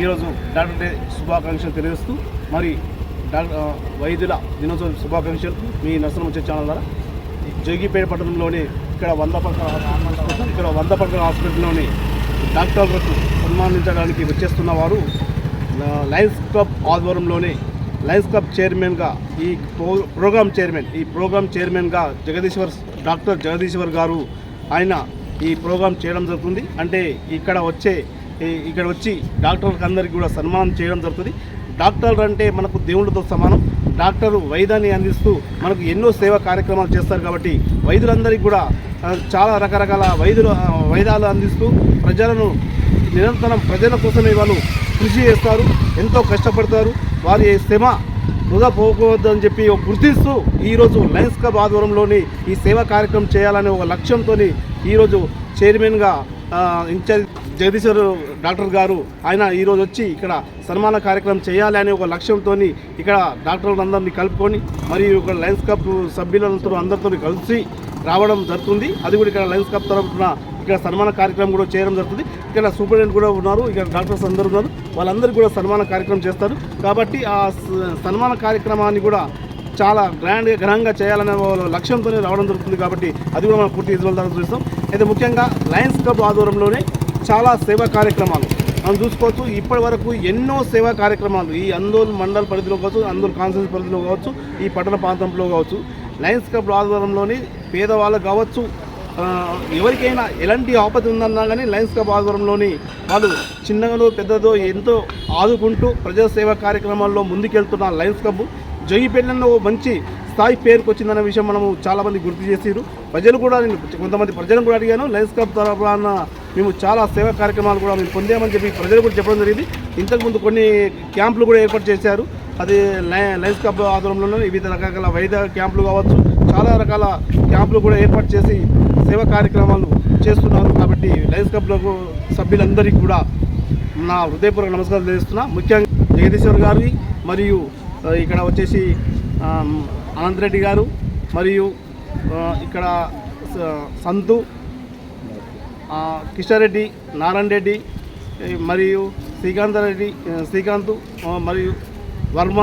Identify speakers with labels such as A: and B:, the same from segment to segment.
A: ఈరోజు doctor day శుభాకాంక్షలు తెలియజేస్తూ మరి డాక్టర్ వైద్యుల దినోత్సవం శుభాకాంక్షలు మీ నర్సరం వచ్చే ఛానల్ ద్వారా. జోగిపేట పట్టణంలోని ఇక్కడ వంద పడకల ఇక్కడ వంద పడకల హాస్పిటల్లోని డాక్టర్లకు సన్మానించడానికి వచ్చేస్తున్న వారు లయన్స్ క్లబ్ ఆధ్వర్యంలోని లయన్స్ క్లబ్ చైర్మన్గా ఈ ప్రో ప్రోగ్రామ్ చైర్మన్ ఈ ప్రోగ్రామ్ చైర్మన్గా జగదీశ్వర్ డాక్టర్ జగదీశ్వర్ గారు ఆయన ఈ ప్రోగ్రామ్ చేయడం జరుగుతుంది. అంటే ఇక్కడ వచ్చే ఇక్కడ వచ్చి డాక్టర్లకు అందరికీ కూడా సన్మానం చేయడం జరుగుతుంది. డాక్టర్లు అంటే మనకు దేవుళ్ళతో సమానం. డాక్టర్ వైద్యాన్ని అందిస్తూ మనకు ఎన్నో సేవా కార్యక్రమాలు చేస్తారు కాబట్టి వైద్యులందరికీ కూడా చాలా రకరకాల వైద్యులు వైద్యాలు అందిస్తూ ప్రజలను నిరంతరం ప్రజల కోసమే వాళ్ళు కృషి చేస్తారు. ఎంతో కష్టపడతారు. వారి శ్రమ వృధా పోకూడదని చెప్పి గుర్తిస్తూ ఈరోజు లయన్స్ క్లబ్ ఆధ్వర్యంలోని ఈ సేవా కార్యక్రమం చేయాలనే ఒక లక్ష్యంతో ఈరోజు చైర్మన్గా ఇన్ఛార్జ్ జగదీశ్వర్ డాక్టర్ గారు ఆయన ఈరోజు వచ్చి ఇక్కడ సన్మాన కార్యక్రమం చేయాలి అనే ఒక లక్ష్యంతో ఇక్కడ డాక్టర్లందరినీ కలుపుకొని మరియు ఇక్కడ లయన్స్ కప్ సభ్యులందరూ అందరితో కలిసి రావడం జరుగుతుంది. అది కూడా ఇక్కడ లయన్స్ కప్ తరఫున ఇక్కడ సన్మాన కార్యక్రమం కూడా చేయడం జరుగుతుంది. ఇక్కడ సూపరింటెండెంట్ కూడా ఉన్నారు ఇక్కడ డాక్టర్స్ అందరూ ఉన్నారు. వాళ్ళందరూ కూడా సన్మాన కార్యక్రమం చేస్తారు. కాబట్టి ఆ సన్మాన కార్యక్రమాన్ని కూడా చాలా గ్రాండ్గా ఘనంగా చేయాలనే లక్ష్యంతోనే రావడం జరుగుతుంది కాబట్టి అది కూడా మనం పూర్తి ఇజ్వల్ ద్వారా చూస్తాం అయితే ముఖ్యంగా లయన్స్ క్లబ్ ఆధ్వర్యంలోనే చాలా సేవా కార్యక్రమాలు. మనం చూసుకోవచ్చు ఇప్పటి వరకు ఎన్నో సేవా కార్యక్రమాలు. ఈ అందోల్ మండల పరిధిలో కావచ్చు అందోల్ కాన్సెన్స్ పరిధిలో కావచ్చు ఈ పట్టణ ప్రాంతంలో కావచ్చు. లయన్స్ క్లబ్ ఆధ్వర్యంలోని పేదవాళ్ళు కావచ్చు ఎవరికైనా ఎలాంటి ఆపద ఉందన్నా కానీ లయన్స్ క్లబ్ ఆధ్వర్యంలోని వాళ్ళు చిన్నగానో పెద్దదో ఎంతో ఆదుకుంటూ ప్రజాసేవా కార్యక్రమాల్లో ముందుకెళ్తున్న లయన్స్ క్లబ్. జోగిపేటలో మంచి స్థాయి పేరుకు వచ్చిందనే విషయం మనము చాలామంది గుర్తు చేసారు ప్రజలు కూడా నేను కొంతమంది ప్రజలను కూడా అడిగాను. లయన్స్ క్లబ్ తరఫున మేము చాలా సేవా కార్యక్రమాలు కూడా మేము పొందామని చెప్పి ప్రజలు కూడా చెప్పడం జరిగింది. ఇంతకుముందు కొన్ని క్యాంపులు కూడా ఏర్పాటు చేశారు. అది లయ- లయన్స్ క్లబ్ ఆధ్వర్యంలోనే వివిధ రకాల వైద్య క్యాంపులు కావచ్చు చాలా రకాల క్యాంపులు కూడా ఏర్పాటు చేసి సేవా కార్యక్రమాలు చేస్తున్నారు. కాబట్టి లయన్స్ క్లబ్లో సభ్యులందరికీ కూడా నా హృదయపూర్వక నమస్కారం తెలియజేస్తున్నా. ముఖ్యంగా జగదీశ్వర్ గారి మరియు ఇక్కడ వచ్చేసి అనంతరెడ్డి గారు మరియు ఇక్కడ స- సంతు ఆ, కిషారెడ్డి నారాయణ రెడ్డి మరియు శ్రీకాంత్ రెడ్డి శ్రీకాంత్ మరియు వర్మ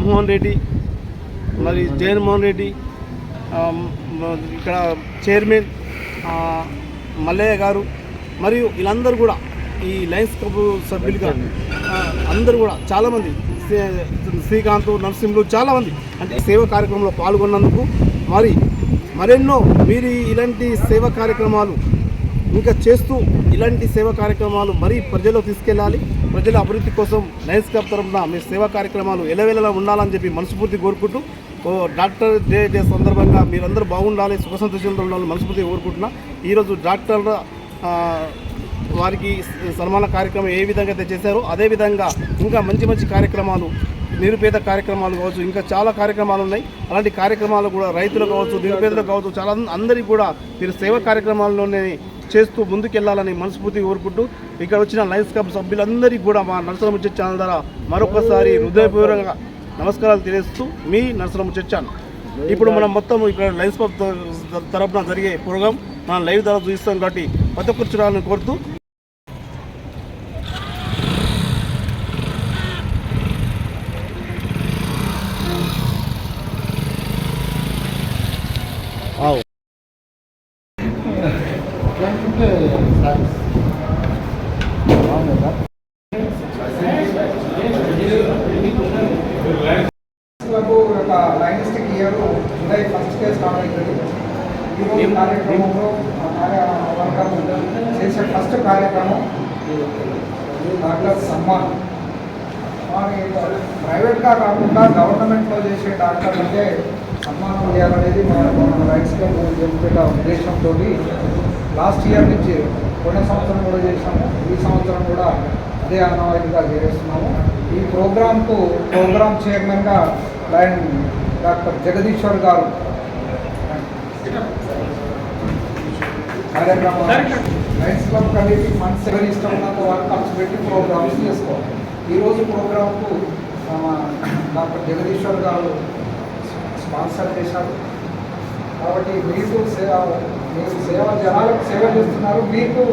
A: మోహన్ రెడ్డి మరి జగన్మోహన్ రెడ్డి ఇక్కడ చైర్మన్ మల్లయ్య గారు మరియు వీళ్ళందరూ కూడా ఈ లయన్స్ క్లబ్ సభ్యులుగా అందరూ కూడా చాలామంది శ్రీకాంత్ నరసింహులు చాలామంది అంటే సేవ సేవా కార్యక్రమంలో పాల్గొన్నందుకు మరి మరెన్నో మీరు ఇలాంటి సేవా కార్యక్రమాలు ఇంకా చేస్తూ ఇలాంటి సేవా కార్యక్రమాలు మరీ ప్రజల్లో తీసుకెళ్ళాలి. ప్రజల అభివృద్ధి కోసం లయన్స్ క్లబ్ తరఫున మీ సేవా కార్యక్రమాలు ఎలవెలలా ఉండాలని చెప్పి మనస్ఫూర్తి కోరుకుంటూ ఓ డాక్టర్ డే డే సందర్భంగా మీరందరూ బాగుండాలి సుఖ సంతోషంతో ఉండాలని మనస్ఫూర్తి కోరుకుంటున్నా. ఈరోజు డాక్టర్ల వారికి సన్మాన కార్యక్రమం ఏ విధంగా అయితే చేశారో అదేవిధంగా ఇంకా మంచి మంచి కార్యక్రమాలు నిరుపేద కార్యక్రమాలు కావచ్చు ఇంకా చాలా కార్యక్రమాలు ఉన్నాయి. అలాంటి కార్యక్రమాలు కూడా రైతులు కావచ్చు నిరుపేదలు కావచ్చు చాలా అందరికీ కూడా మీరు సేవా కార్యక్రమాల్లోనే చేస్తూ ముందుకెళ్ళాలని మనస్ఫూర్తిగా కోరుకుంటూ ఇక్కడ వచ్చిన లయన్స్ క్లబ్ సభ్యులందరికీ కూడా మా నరసరం ముచ్చట్ ఛానల్ ద్వారా మరొకసారి హృదయపూర్వకంగా నమస్కారాలు తెలియస్తూ మీ నరసరం ముచ్చట్ ఛానల్. ఇప్పుడు మనం మొత్తం ఇక్కడ లయన్స్ క్లబ్ తరఫున తరపున జరిగే ప్రోగ్రాం మనం లైవ్ ద్వారా చూపిస్తాం కాబట్టి ప్రతి ఒక్కరు చూడాలని కోరుతూ
B: క్లబ్ యొక్క లైనిస్టిక్ ఇయర్ జూలై ఫస్ట్కే స్టార్ట్ అవుతుంది ఈరోజు కార్యక్రమంలో మా కార్యవర్గం చేసే ఫస్ట్ కార్యక్రమం డాక్టర్ సమ్మాన్. ప్రైవేట్గా కాకుండా గవర్నమెంట్లో చేసే డాక్టర్ అంటే సన్మానం చేయాలనేది మన మన రైట్స్ క్లబ్ జరుగుతున్న ఉద్దేశంతో లాస్ట్ ఇయర్ నుంచి పోయిన సంవత్సరం కూడా చేసాము ఈ సంవత్సరం కూడా అదే ఆనవాయితీగా చేస్తున్నాము. ఈ ప్రోగ్రాంకు ప్రోగ్రామ్ చైర్మన్గా లైన్ డాక్టర్ జగదీశ్వర్ గారు. కార్యక్రమం లైన్స్ క్లబ్ కలిపి మనసు ఎవరి ఇష్టం ఉన్నంత వరకు ఖర్చు పెట్టి ప్రోగ్రామ్స్ చేసుకోవాలి. ఈరోజు ప్రోగ్రాంకు డాక్టర్ జగదీశ్వర్ గారు స్పాన్సర్ చేశారు. కాబట్టి మీకు సేవ మీరు సేవ జనాలకు సేవ చేస్తున్నారు. మీకు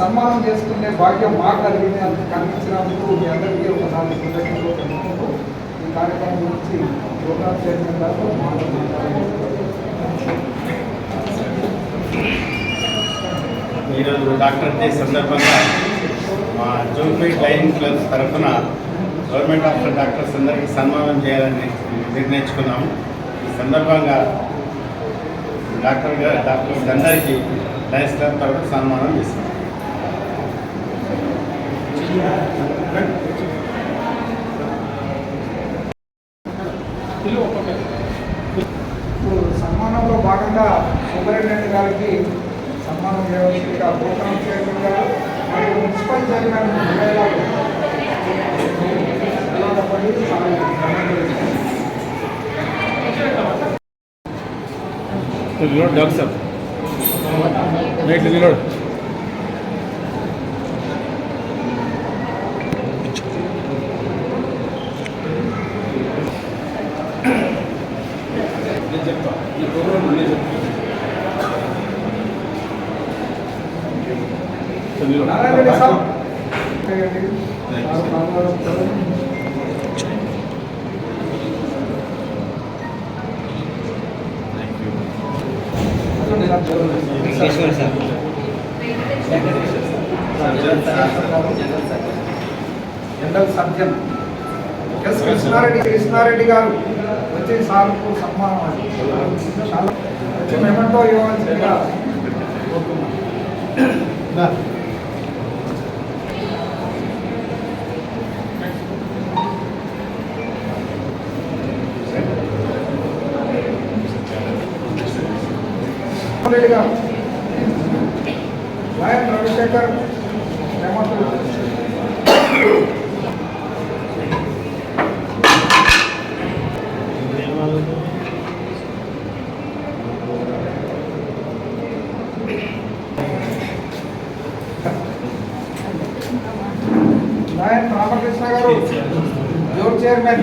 B: సన్మానం చేసుకునే భాగ్యం మాకు కలిగింది అంత కనిపించినప్పుడు మీ అందరికీ ఒకసారి కృతజ్ఞతలు తెలుసుకుంటూ ఈ కార్యక్రమం గురించి ప్రోగ్రామ్ చేసిన తర్వాత మాట్లాడుతున్నారు
C: ఈరోజు డాక్టర్ డే సందర్భంగా మా జూన్పేట్ లైన్ క్లబ్ తరఫున గవర్నమెంట్ హాస్పిటల్ డాక్టర్స్ అందరికీ సన్మానం చేయాలని నిర్ణయించుకున్నాము. ఈ సందర్భంగా డాక్టర్ గారు డాక్టర్స్ అందరికీ లైన్స్ క్లబ్ తరఫున సన్మానం చేస్తున్నాం.
B: ఇప్పుడు సన్మానంలో భాగంగా సూపరింటెండెంట్ గారికి సన్మానం చేయవలసిందిగా ప్రోగ్రామ్ చైర్మన్ మరియు municipal chairman
A: doctor sir right నిలబడు
B: నారాయణ రెడ్డి సార్ చేయండి. సార్ మాట్లాడుతారు.
D: Venkateswara sir
B: general surgeon S Krishnareddy Krishnareddy గారు వచ్చే సార్కు సన్మానం అది. చాలా వచ్చి మెమంటో ఇవ్వాల్సిందిగా కోరుతున్నాం రెడ్డి గారు లయన్ రవిశేఖర్ మెమంటో నాయన్ రామకృష్ణ గారు జోన్ చైర్మన్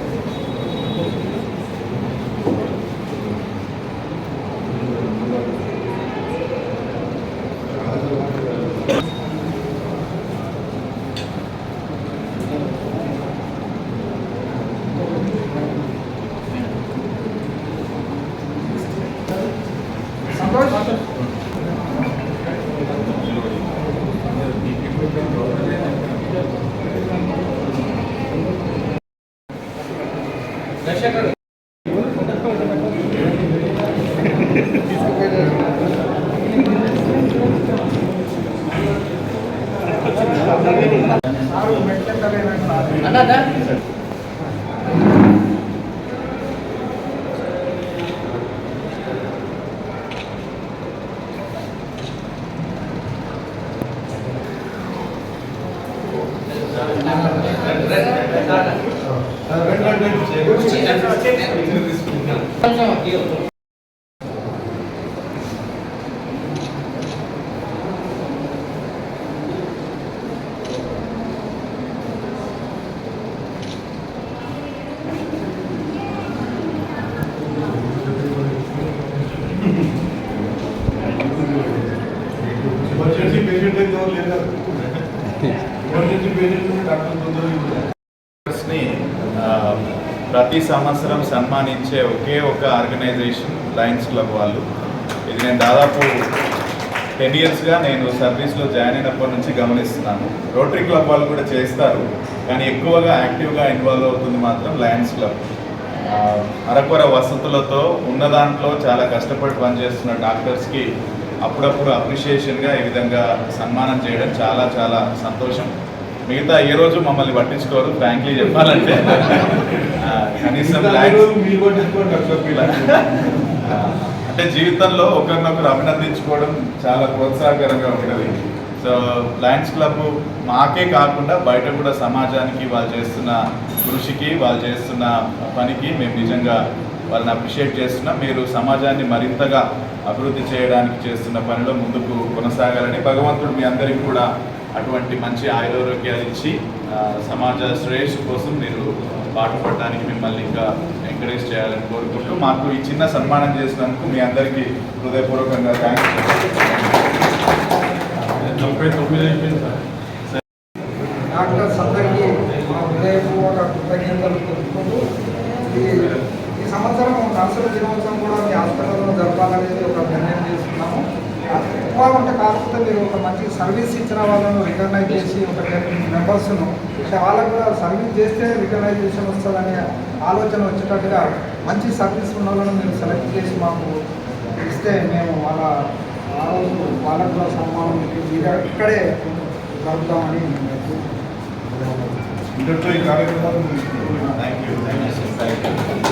B: సారు
E: Dios. సంవత్సరం సన్మానించే ఒకే ఒక ఆర్గనైజేషన్ లయన్స్ క్లబ్ వాళ్ళు. ఇది నేను దాదాపు టెన్ ఇయర్స్గా నేను సర్వీస్లో జాయిన్ అయినప్పటి నుంచి గమనిస్తున్నాను. రోటరీ క్లబ్ వాళ్ళు కూడా చేస్తారు కానీ ఎక్కువగా యాక్టివ్గా ఇన్వాల్వ్ అవుతుంది మాత్రం లయన్స్ క్లబ్. అరకొర వసతులతో ఉన్న దాంట్లో చాలా కష్టపడి పనిచేస్తున్న డాక్టర్స్కి అప్పుడప్పుడు అప్రిషియేషన్గా ఈ విధంగా సన్మానం చేయడం చాలా చాలా సంతోషం. మిగతా ఏ రోజు మమ్మల్ని పట్టించుకోరు ఫ్రాంక్లీ చెప్పాలంటే. కనీసం అంటే జీవితంలో ఒకరినొకరు అభినందించుకోవడం చాలా ప్రోత్సాహకరంగా ఉంటుంది. సో లయన్స్ క్లబ్ మాకే కాకుండా బయట కూడా సమాజానికి వాళ్ళు చేస్తున్న కృషికి వాళ్ళు చేస్తున్న పనికి మేము నిజంగా వాళ్ళని అప్రిషియేట్ చేస్తున్నాం. మీరు సమాజాన్ని మరింతగా అభివృద్ధి చేయడానికి చేస్తున్న పనిలో ముందుకు కొనసాగాలని భగవంతుడు మీ అందరికీ కూడా అటువంటి మంచి ఆయురోగ్యాలు ఇచ్చి సమాజ శ్రేయస్సు కోసం మీరు పాటుపడడానికి మిమ్మల్ని ఇంకా ఎంకరేజ్ చేయాలని కోరుకుంటూ మాకు ఈ చిన్న సన్మానం చేసినందుకు మీ అందరికీ హృదయపూర్వకంగా థ్యాంక్స్
F: తొంభై తొమ్మిది అయిపోయింది సార్.
B: డాక్టర్స్ అందరికీ మా హృదయపూర్వక కృతజ్ఞతలు తెలుపుకుంటూ ఈ సంవత్సరం నర్సుల దినోత్సవం కూడా మీ హాస్పిటల్లో జరపాలనేది ఒక ఉంటే కాకపోతే మీరు ఒక మంచి సర్వీస్ ఇచ్చిన వాళ్ళను రికగ్నైజ్ చేసి ఒక టెన్ మెంబర్స్ను వాళ్ళకు కూడా సర్వీస్ చేస్తే రికగ్నైజేషన్ వస్తుందనే ఆలోచన వచ్చేటట్టుగా మంచి సర్వీస్ ఉన్న వాళ్ళను మీరు సెలెక్ట్ చేసి మాకు ఇస్తే మేము వాళ్ళ ఆ రోజు వాళ్ళకు కూడా సన్మానం మీరే ఇక్కడే జరుపుతామని
F: ఇంతటితో ఈ కార్యక్రమాన్ని
E: థ్యాంక్ యూ థ్యాంక్ యూ